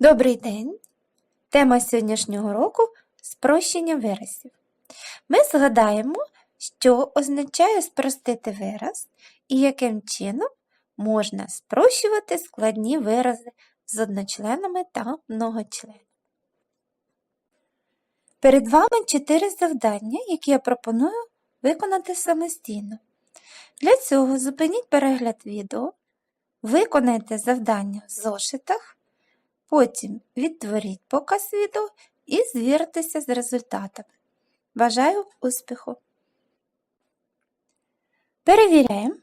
Добрий день! Тема сьогоднішнього року спрощення виразів. Ми згадаємо, що означає спростити вираз і яким чином можна спрощувати складні вирази з одночленами та многочленами. Перед вами чотири завдання, які я пропоную виконати самостійно. Для цього зупиніть перегляд відео, виконайте завдання в зошитах. Потім відтворіть показ відео і звіртеся з результатами. Бажаю успіху! Перевіряємо.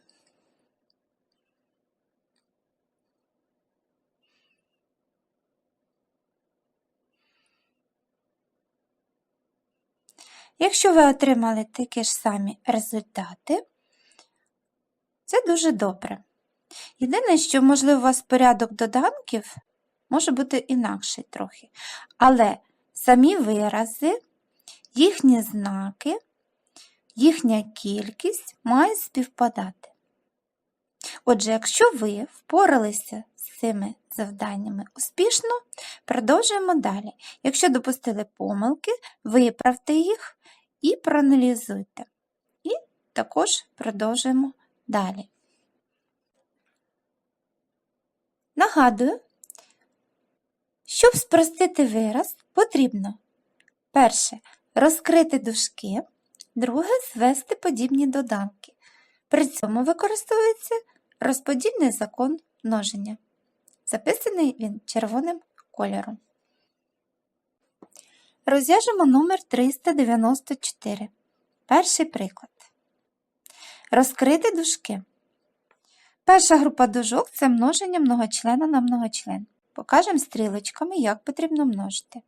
Якщо ви отримали такі ж самі результати, це дуже добре. Єдине, що, можливо, у вас порядок доданків може бути інакший трохи. Але самі вирази, їхні знаки, їхня кількість має співпадати. Отже, якщо ви впоралися з цими завданнями успішно, продовжуємо далі. Якщо допустили помилки, виправте їх і проаналізуйте. І також продовжуємо далі. Нагадую, щоб спростити вираз, потрібно перше розкрити дужки, друге звести подібні доданки. При цьому використовується розподільний закон множення. Записаний він червоним кольором. Розв'яжемо номер 394. Перший приклад. Розкрити дужки. Перша група дужок це множення многочлена на многочлен. Покажемо стрілочками, як потрібно множити.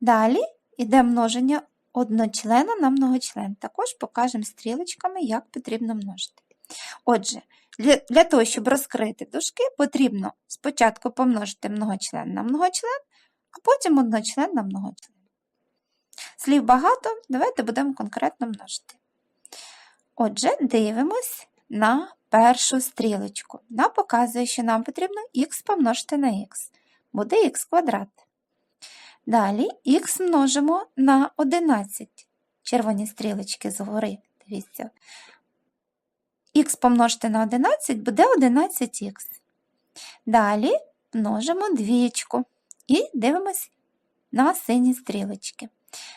Далі йде множення одночлена на многочлен. Також покажемо стрілочками, як потрібно множити. Отже, для, того, щоб розкрити дужки, потрібно спочатку помножити многочлен на многочлен, а потім одночлен на многочлен. Слів багато, давайте будемо конкретно множити. Отже, дивимось на першу стрілочку. Вона показує, що нам потрібно х помножити на х. Буде х квадрат. Далі х множимо на 11. Червоні стрілочки згори. Дивіться. Х помножити на 11 буде 11х. Далі множимо двічку і дивимось на сині стрілочки.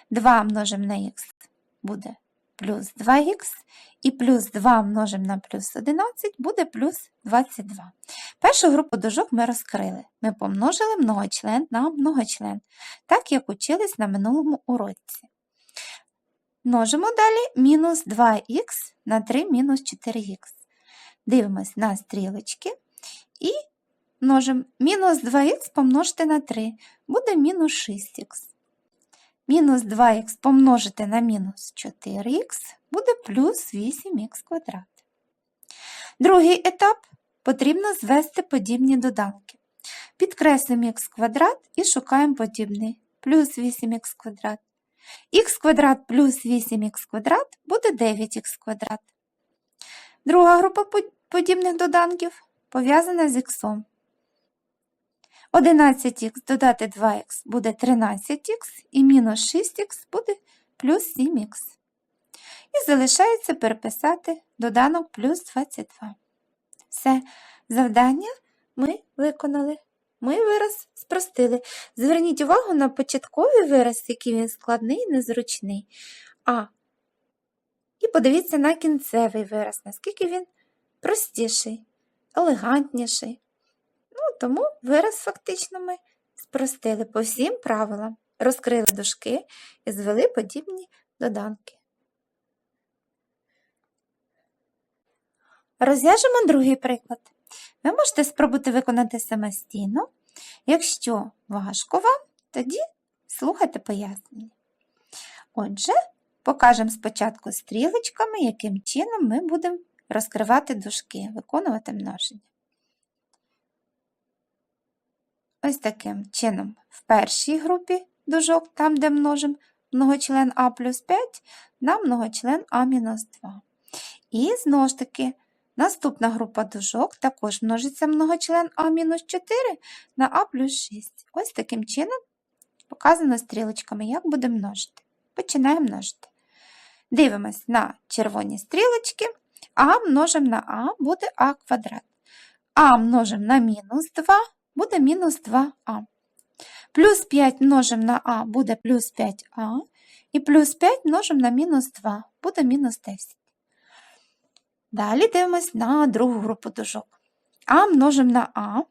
2 множимо на х буде плюс 2х, і плюс 2 множимо на плюс 11 буде плюс 22. Першу групу дужок ми розкрили. Ми помножили многочлен на многочлен, так як учились на минулому уроці. Множимо далі мінус 2х на 3 мінус 4х. Дивимось на стрілочки і множимо мінус 2х помножити на 3, буде мінус 6х. Мінус 2х помножити на мінус 4х буде плюс 8х квадрат. Другий етап потрібно звести подібні доданки. Підкреслюємо х квадрат і шукаємо подібний плюс 8х квадрат. х квадрат плюс 8х квадрат буде 9х квадрат. Друга група подібних доданків пов'язана з х. 11х додати 2х буде 13х і мінус 6х буде плюс 7х. І залишається переписати доданок плюс 22. Все, завдання ми виконали. Ми вираз спростили. Зверніть увагу на початковий вираз, який він складний і незручний. А. І подивіться на кінцевий вираз, наскільки він простіший, елегантніший. Тому вираз фактично ми спростили по всім правилам, розкрили дужки і звели подібні доданки. Розв'яжемо другий приклад. Ви можете спробувати виконати самостійно. Якщо важко вам, тоді слухайте пояснення. Отже, покажемо спочатку стрілочками, яким чином ми будемо розкривати дужки, виконувати множення. Ось таким чином, в першій групі дужок, там, де множимо многочлен А плюс 5 на многочлен А мінус 2. І знову ж таки Наступна група дужок також множиться многочлен А мінус 4 на А плюс 6. Ось таким чином показано стрілочками, як буде множити. Починаємо множити. Дивимось на червоні стрілочки. А множимо на А буде А квадрат. А множимо на мінус 2 буде мінус 2А. Плюс 5 множимо на А буде плюс 5А. І плюс 5 множимо на мінус 2 буде мінус 10. Далі дивимось на другу групу дужок. А множимо на А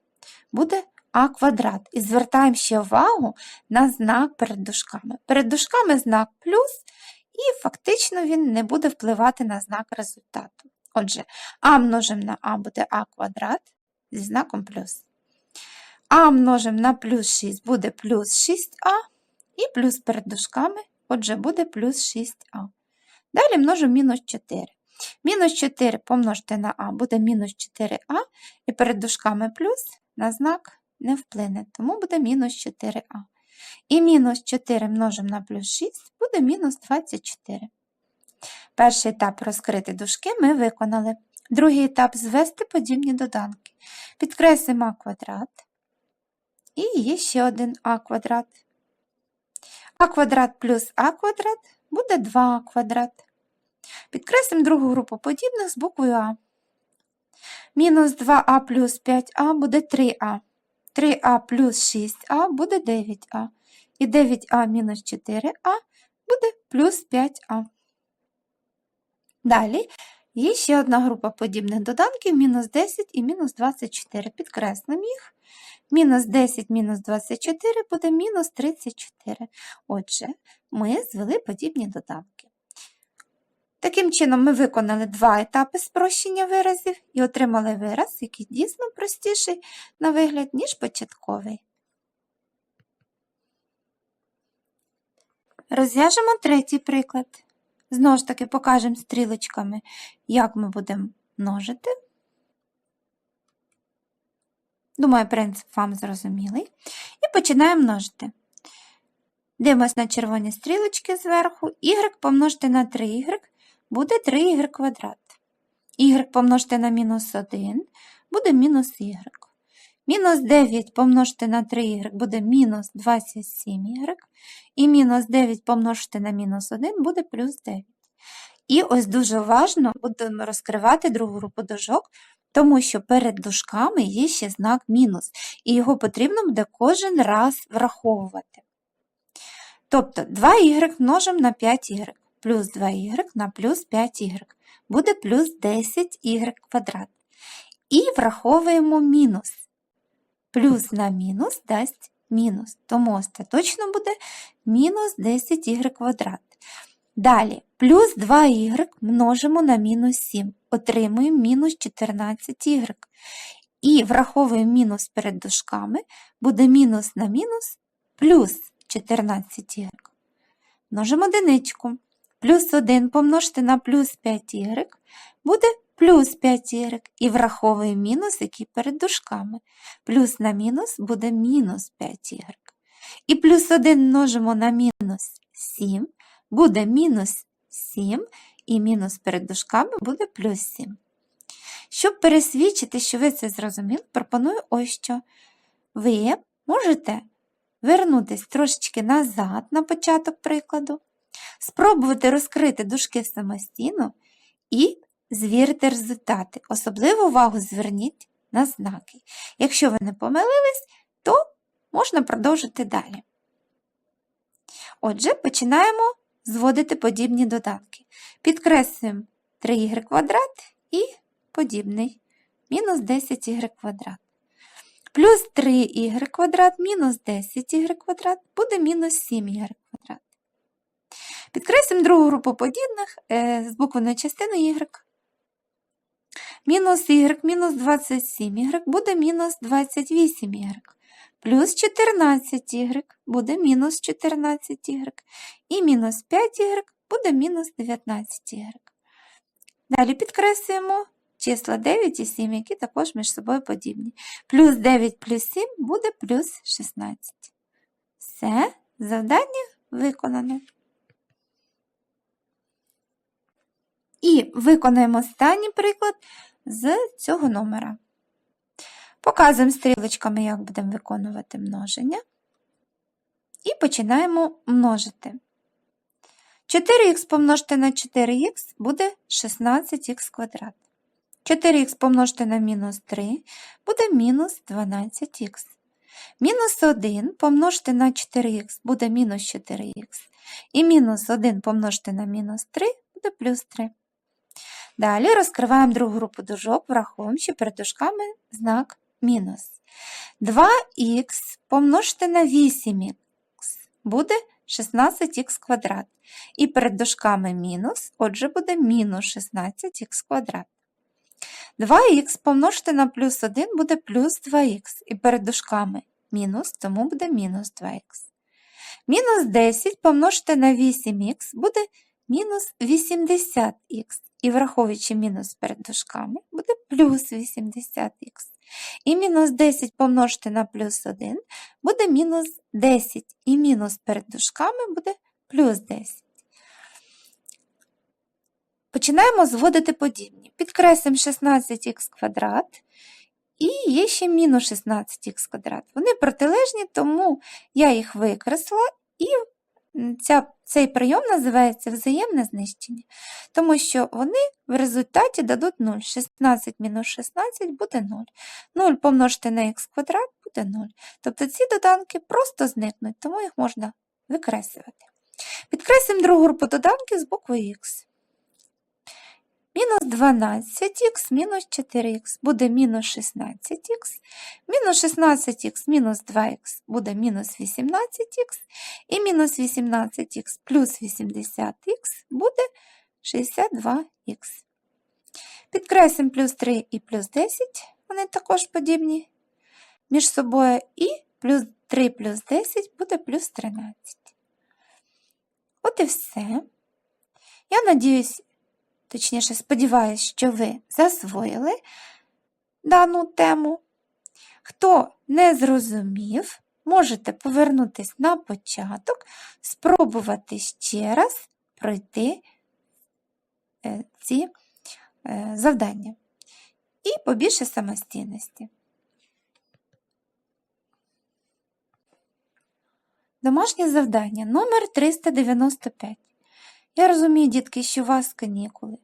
буде А квадрат. І звертаємо ще увагу на знак перед дужками. Перед дужками знак плюс, і фактично він не буде впливати на знак результату. Отже, А множимо на А буде А квадрат зі знаком плюс. А множимо на плюс 6 буде плюс 6а, і плюс перед дужками, отже, буде плюс 6а. Далі множимо мінус 4. Мінус 4 помножити на А буде мінус 4а, і перед дужками плюс на знак не вплине, тому буде мінус 4а. І мінус 4 множимо на плюс 6 буде мінус 24. Перший етап розкрити дужки ми виконали. Другий етап звести подібні доданки. Підкреслимо квадрат. І є ще один а квадрат. А квадрат плюс а квадрат буде 2а квадрат. Підкреслимо другу групу подібних з буквою А. Мінус 2а плюс 5а буде 3а. 3а плюс 6а буде 9а. І 9а мінус 4а буде плюс 5а. Далі є ще одна група подібних доданків мінус 10 і мінус 24. Підкреслимо їх. Мінус 10 мінус 24 буде мінус 34. Отже, ми звели подібні доданки. Таким чином, ми виконали два етапи спрощення виразів і отримали вираз, який дійсно простіший на вигляд, ніж початковий. Розв'яжемо третій приклад. Знову ж таки, покажемо стрілочками, як ми будемо множити. Думаю, принцип вам зрозумілий. І починаємо множити. Дивимось на червоні стрілочки зверху. Y помножити на 3y буде 3y квадрат. Y помножити на мінус 1 буде мінус y. Мінус 9 помножити на 3y буде мінус 27y. І мінус 9 помножити на мінус 1 буде плюс 9. І ось дуже уважно будемо розкривати другу групу дужок, тому що перед дужками є ще знак мінус, і його потрібно буде кожен раз враховувати. Тобто 2y множимо на 5y, плюс 2y на плюс 5y, буде плюс 10y квадрат. І враховуємо мінус. Плюс на мінус дасть мінус, тому остаточно буде мінус 10y квадрат. Далі, плюс 2y множимо на мінус 7, отримуємо мінус 14y. І враховуємо мінус перед дужками, буде мінус на мінус плюс 14y. Множимо одиничку. Плюс 1 помножити на плюс 5y буде плюс 5y. І враховуємо мінус, який перед дужками. Плюс на мінус буде мінус 5y. І плюс 1 множимо на мінус 7 буде мінус 7, і мінус перед дужками буде плюс 7. Щоб пересвідчити, що ви це зрозуміли, пропоную ось що. Ви можете вернутися трошечки назад на початок прикладу, спробувати розкрити дужки самостійно і звірити результати. Особливу увагу зверніть на знаки. Якщо ви не помилились, то можна продовжити далі. Отже, починаємо зводити подібні доданки. Підкреслюємо 3y квадрат і подібний мінус 10y квадрат. Плюс 3y квадрат мінус 10y квадрат буде мінус 7y квадрат. Підкреслюємо другу групу подібних е, з буквеною частиною y. Мінус y мінус 27y буде мінус 28y. Плюс 14y буде мінус 14y. І мінус 5y буде мінус 19y. Далі підкреслюємо числа 9 і 7, які також між собою подібні. Плюс 9 плюс 7 буде плюс 16. Все, завдання виконано. І виконаємо останній приклад. з цього номера. Показуємо стрілочками, як будемо виконувати множення. І починаємо множити. 4х помножити на 4х буде 16х квадрат. 4х помножити на мінус 3 буде мінус 12х. Мінус 1 помножити на 4х буде мінус 4х. І мінус 1 помножити на мінус 3 буде плюс 3. Далі розкриваємо другу групу дужок, враховуємо, що перед дужками знак мінус. 2х помножити на 8х буде 16х квадрат. І перед дужками мінус, отже, буде мінус 16х квадрат. 2х помножити на плюс 1 буде плюс 2х. І перед дужками мінус, тому буде мінус 2х. Мінус 10 помножити на 8х буде мінус 80х. І враховуючи мінус перед дужками, буде плюс 80х. І мінус 10 помножити на плюс 1 буде мінус 10. І мінус перед дужками буде плюс 10. Починаємо зводити подібні. Підкреслимо 16х квадрат. І є ще мінус 16х квадрат. Вони протилежні, тому я їх викреслила, і ця, цей прийом називається взаємне знищення, тому що вони в результаті дадуть 0. 16 мінус 16 буде 0. 0 помножити на х квадрат буде 0. Тобто ці доданки просто зникнуть, тому їх можна викреслювати. Підкреслимо другу групу доданків з буквою х. Мінус 12х мінус 4х буде мінус 16х, мінус 16х мінус 2х буде мінус 18х, і мінус 18х плюс 80х буде 62х. Підкреслимо плюс 3 і плюс 10, вони також подібні між собою, і плюс 3 плюс 10 буде плюс 13. От і все. Я надіюсь, точніше, сподіваюся, що ви засвоїли дану тему. Хто не зрозумів, можете повернутися на початок, спробувати ще раз пройти е, ці е, завдання. І побільше самостійності. Домашнє завдання номер 395. Я розумію, дітки, що у вас канікули.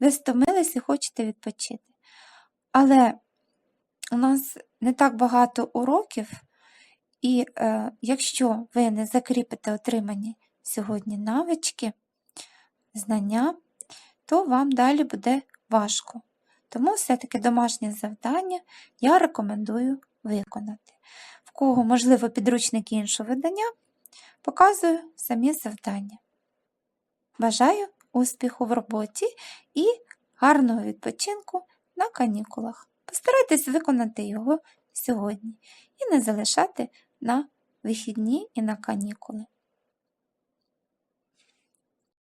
Ви стомились і хочете відпочити. Але у нас не так багато уроків, і е, якщо ви не закріпите отримані сьогодні навички, знання, то вам далі буде важко. Тому все-таки домашнє завдання я рекомендую виконати. В кого, можливо, підручники іншого видання, показую самі завдання. Бажаю успіху в роботі і гарного відпочинку на канікулах. Постарайтесь виконати його сьогодні і не залишати на вихідні і на канікули.